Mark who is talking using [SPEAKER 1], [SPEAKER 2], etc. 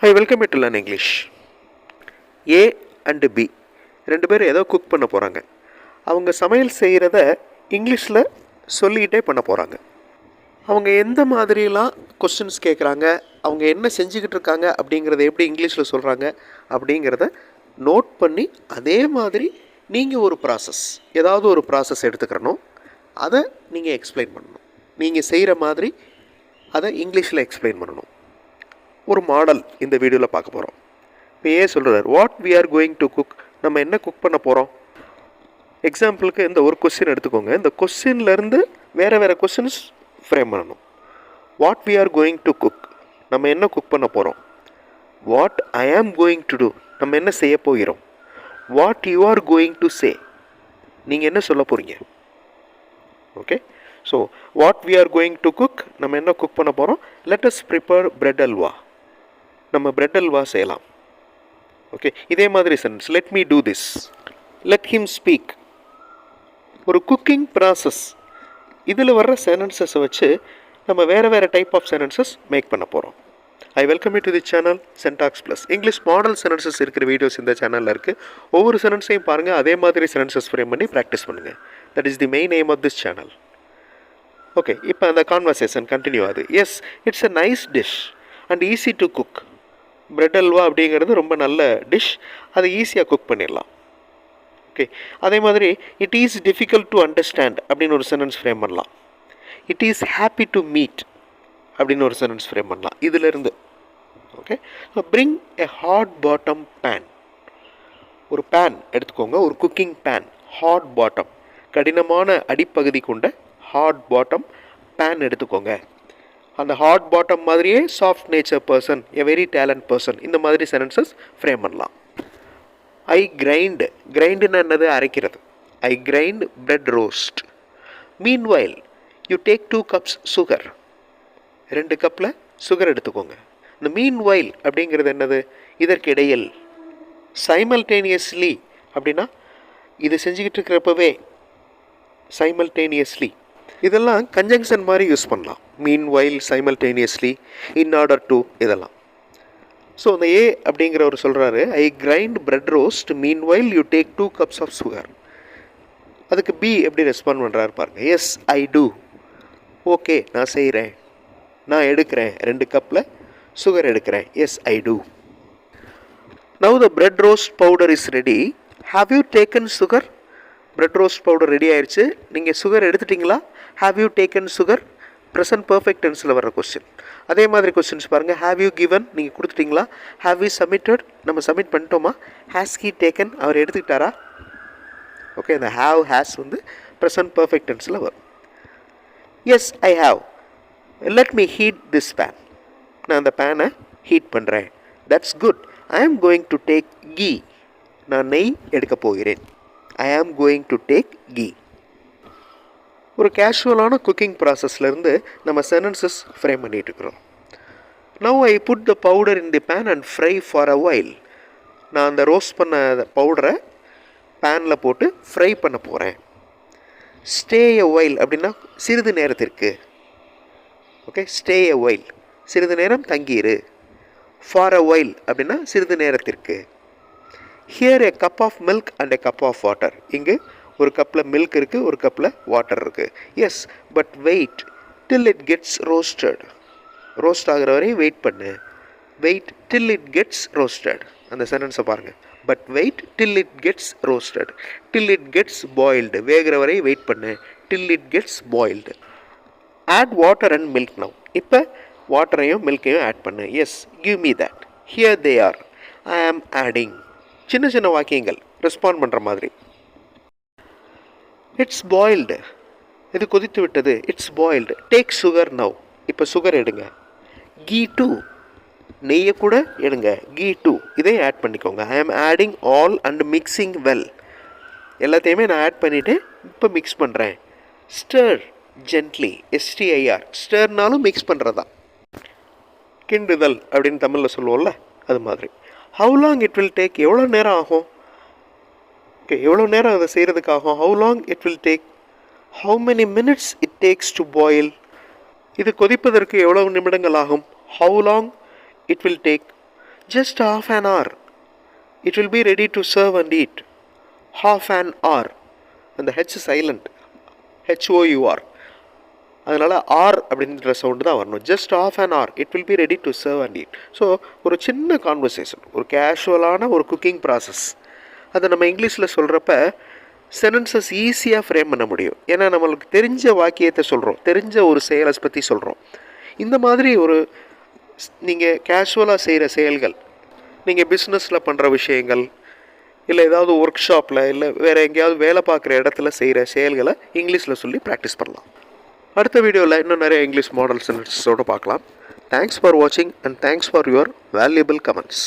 [SPEAKER 1] Hi welcome to learn English A and B ரெண்டு பேரும் ஏதோ குக் பண்ண போகிறாங்க அவங்க சமையல் செய்கிறத இங்கிலீஷில் சொல்லிக்கிட்டே பண்ண போகிறாங்க அவங்க எந்த மாதிரிலாம் கொஸ்டின்ஸ் கேட்குறாங்க அவங்க என்ன செஞ்சுக்கிட்டு இருக்காங்க அப்படிங்கிறத எப்படி இங்கிலீஷில் சொல்கிறாங்க அப்படிங்கிறத நோட் பண்ணி அதே மாதிரி நீங்கள் ஒரு ப்ராசஸ் ஏதாவது ஒரு ப்ராசஸ் எடுத்துக்கிறணும். அதை நீங்கள் எக்ஸ்பிளைன் பண்ணணும். நீங்கள் செய்கிற மாதிரி அதை இங்கிலீஷில் எக்ஸ்பிளைன் பண்ணணும். ஒரு மாடல் இந்த வீடியோவில் பார்க்க போகிறோம் இப்போ ஏ சொல்கிறார் what we are going to cook நம்ம என்ன குக் பண்ண போகிறோம் எக்ஸாம்பிளுக்கு இந்த ஒரு கொஸ்டின் எடுத்துக்கோங்க. இந்த கொஸ்டின்லேருந்து வேறு வேறு கொஸ்டின்ஸ் ஃப்ரேம் பண்ணணும். What we are going to cook நம்ம என்ன குக் பண்ண போகிறோம் what I am going to two நம்ம என்ன செய்ய போகிறோம்? What you are going to say நீங்கள் என்ன சொல்ல போகிறீங்க okay so what we are going to cook நம்ம என்ன குக் பண்ண போகிறோம் let us prepare bread halwa. நம்ம பிரெட் அல்வா செய்யலாம். ஓகே இதே மாதிரி sense let me do this let him speak ஒரு குக்கிங் ப்ராசஸ் இதில் வர்ற சென்டென்சஸை வச்சு நம்ம வேறு வேறு டைப் ஆஃப் சென்டென்சஸ் மேக் பண்ண போகிறோம் I welcome you to the channel Sentax plus English model sentences இருக்கிற வீடியோஸ் இந்த சேனலில் இருக்குது ஒவ்வொரு சென்டென்ஸையும் பாருங்கள் அதே மாதிரி சென்டென்சஸ் ஃப்ரேம் பண்ணி ப்ராக்டிஸ் பண்ணுங்கள் that is the main aim of this channel okay இப்போ அந்த கான்வர்சேஷன் கண்டினியூ ஆகுது. Yes it's a nice dish and easy to cook bread halwa அப்படிங்கிறது ரொம்ப நல்ல டிஷ் அதை ஈஸியாக குக் பண்ணிடலாம். ஓகே அதே மாதிரி it is difficult to understand அப்படின்னு ஒரு சென்டென்ஸ் ஃப்ரேம் பண்ணலாம். It is happy to meet அப்படின்னு ஒரு சென்டென்ஸ் ஃப்ரேம் பண்ணலாம். இதிலிருந்து okay bring a hot bottom pan ஒரு பேன் எடுத்துக்கோங்க. ஒரு குக்கிங் பேன் ஹாட் பாட்டம் கடினமான அடிப்பகுதி கொண்ட ஹாட் பாட்டம் பேன் எடுத்துக்கோங்க. அந்த ஹாட் பாட்டம் மாதிரியே soft nature person a very talent person இந்த மாதிரி சென்டென்சஸ் ஃப்ரேம் பண்ணலாம். ஐ கிரைண்டு கிரைண்டுன்னு என்னது? அரைக்கிறது. I grind bread roast meanwhile you take two cups sugar ரெண்டு கப்பில் சுகர் எடுத்துக்கோங்க. இந்த மீன் வைல் அப்படிங்கிறது என்னது? இதற்கிடையில் சைமல்டேனியஸ்லி அப்படின்னா இது செஞ்சுக்கிட்டு இருக்கிறப்பவே சைமல்டேனியஸ்லி இதெல்லாம் கன்ஜங்ஷன் மாதிரி யூஸ் பண்ணலாம். Meanwhile simultaneously in order to இதெல்லாம். ஸோ அந்த ஏ அப்படிங்கிறவர் சொல்கிறாரு I grind bread roast meanwhile you take two cups of sugar அதுக்கு பி எப்படி ரெஸ்பாண்ட் பண்ணுறாரு பாருங்க. எஸ் ஐ டூ ஓகே நான் செய்கிறேன் நான் எடுக்கிறேன். ரெண்டு கப்பில் சுகர் எடுக்கிறேன். Yes I do now the bread roast powder is ready have you taken sugar bread roast powder ready ஆயிடுச்சு நீங்கள் sugar எடுத்துட்டிங்களா? Have you taken sugar present perfect டென்ஸில் வர கொஸ்டின் அதே மாதிரி கொஸ்டின்ஸ் பாருங்கள் ஹாவ் யூ கிவன் நீங்கள் கொடுத்துட்டிங்களா? Have you submitted நம்ம submit பண்ணிட்டோமா? ஹேஸ் ஹீ டேக்கன் அவர் எடுத்துக்கிட்டாரா? ஓகே இந்த ஹாவ் ஹேஸ் வந்து ப்ரெசன்ட் பர்ஃபெக்ட் டென்ஸில் வரும். Yes I have let me heat this pan நான் அந்த பேனை ஹீட் பண்ணுறேன் that's good I am going to take key நான் நெய் எடுக்க போகிறேன். ஐ am going to take key ஒரு கேஷுவலான குக்கிங் ப்ராசஸ்லேருந்து நம்ம சென்டென்சஸ் ஃப்ரேம் பண்ணிகிட்ருக்குறோம் இருக்கிறோம் now I put the powder in the pan and fry for a while நான் அந்த ரோஸ்ட் பண்ண பவுடரை பேனில் போட்டு ஃப்ரை பண்ண போகிறேன் ஸ்டே எ ஒயில் அப்படின்னா சிறிது நேரத்திற்கு. ஓகே ஸ்டே எ ஒயில் சிறிது நேரம் தங்கியிரு. ஃபார் அ ஒயில் அப்படின்னா சிறிது நேரத்திற்கு. Here a cup of milk and a cup of water இங்கு ஒரு கப்பில் மில்க் இருக்குது ஒரு கப்பில் வாட்டர் இருக்குது yes but wait till it gets roasted roast ஆகிற வரையும் வெயிட் பண்ணு. Wait till it gets roasted அந்த சென்டென்ஸை பாருங்கள் but wait till it gets roasted till it gets boiled வேகிற வரையும் வெயிட் பண்ணு. Till it gets boiled add water and milk now இப்போ வாட்டரையும் மில்கையும் ஆட் பண்ணு. Yes give me that here they are I am adding சின்ன சின்ன வாக்கியங்கள். ரெஸ்பாண்ட் பண்ணுற மாதிரி. இட்ஸ் பாயில்டு இது கொதித்து விட்டது. It's boiled take sugar now இப்போ சுகர் எடுங்க. கீ டூ நெய்யை கூட எடுங்க. கீ டூ இதையும் ஆட் பண்ணிக்கோங்க. I am adding all and mixing well எல்லாத்தையுமே நான் ஆட் பண்ணிவிட்டு இப்போ மிக்ஸ் பண்ணுறேன் ஸ்டர் ஜென்ட்லி எஸ்டிஐஆர் ஸ்டர்னாலும் மிக்ஸ் பண்ணுறதா கிண்டுதல் அப்படின்னு தமிழில் சொல்லுவோம்ல அது மாதிரி. How long it will take எவ்வளோ நேரம் ஆகும்? ஓகே எவ்வளோ நேரம் அதை செய்கிறதுக்காகும் how long it will take how many minutes it takes to boil இது கொதிப்பதற்கு எவ்வளவு நிமிடங்கள் ஆகும்? How long it will take just half an hour it will be ready to serve and eat half an hour அந்த H silent H O U R அதனால் R அப்படின்ற sound தான் வரணும். Just half an hour it will be ready to serve and eat so ஒரு சின்ன conversation ஒரு கேஷுவலான ஒரு cooking process அதை நம்ம இங்கிலீஷில் சொல்கிறப்ப சென்டென்சஸ் ஈஸியாக ஃப்ரேம் பண்ண முடியும். ஏன்னா நம்மளுக்கு தெரிஞ்ச வாக்கியத்தை சொல்கிறோம் தெரிஞ்ச ஒரு செயலை பற்றி சொல்கிறோம் இந்த மாதிரி ஒரு நீங்கள் கேஷுவலாக செய்கிற செயல்கள் நீங்கள் பிஸ்னஸில் பண்ணுற விஷயங்கள் இல்லை ஏதாவது ஒர்க் ஷாப்பில் இல்லை வேறு எங்கேயாவது வேலை பார்க்குற இடத்துல செய்கிற செயல்களை இங்கிலீஷில் சொல்லி ப்ராக்டிஸ் பண்ணலாம். அடுத்த வீடியோவில் இன்னும் நிறைய இங்கிலீஷ் மாடல்ஸ் பார்க்கலாம். தேங்க்ஸ் ஃபார் வாட்சிங் and thanks for your valuable comments